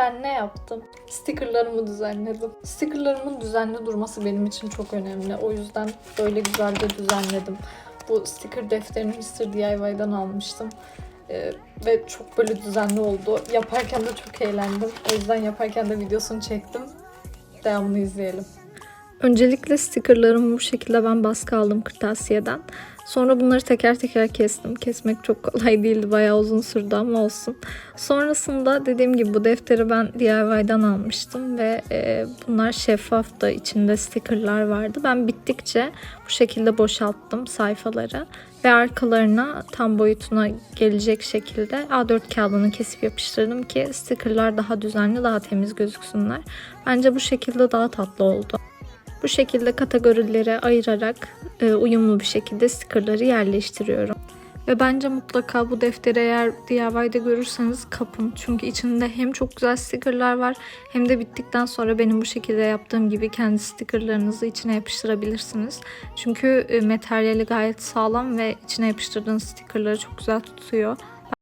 Ben ne yaptım? Stickerlarımı düzenledim. Stickerlarımın düzenli durması benim için çok önemli. O yüzden böyle güzel de düzenledim. Bu sticker defterini Mr. DIY'dan almıştım. Ee, ve çok böyle düzenli oldu. Yaparken de çok eğlendim. O yüzden yaparken de videosunu çektim. Devamını izleyelim. Öncelikle stickerlarımı bu şekilde ben baskı aldım kırtasiyeden. Sonra bunları teker teker kestim. Kesmek çok kolay değildi. Bayağı uzun sürdü ama olsun. Sonrasında dediğim gibi bu defteri ben DIY'dan almıştım ve e, bunlar şeffaftı. İçinde stickerlar vardı. Ben bittikçe bu şekilde boşalttım sayfaları ve arkalarına tam boyutuna gelecek şekilde A4 kağıdını kesip yapıştırdım ki stickerlar daha düzenli, daha temiz gözüksünler. Bence bu şekilde daha tatlı oldu. Bu şekilde kategorilere ayırarak e, uyumlu bir şekilde stickerları yerleştiriyorum. Ve bence mutlaka bu defteri eğer DIY'de görürseniz kapın. Çünkü içinde hem çok güzel stickerlar var hem de bittikten sonra benim bu şekilde yaptığım gibi kendi stickerlarınızı içine yapıştırabilirsiniz. Çünkü e, materyali gayet sağlam ve içine yapıştırdığınız stickerları çok güzel tutuyor.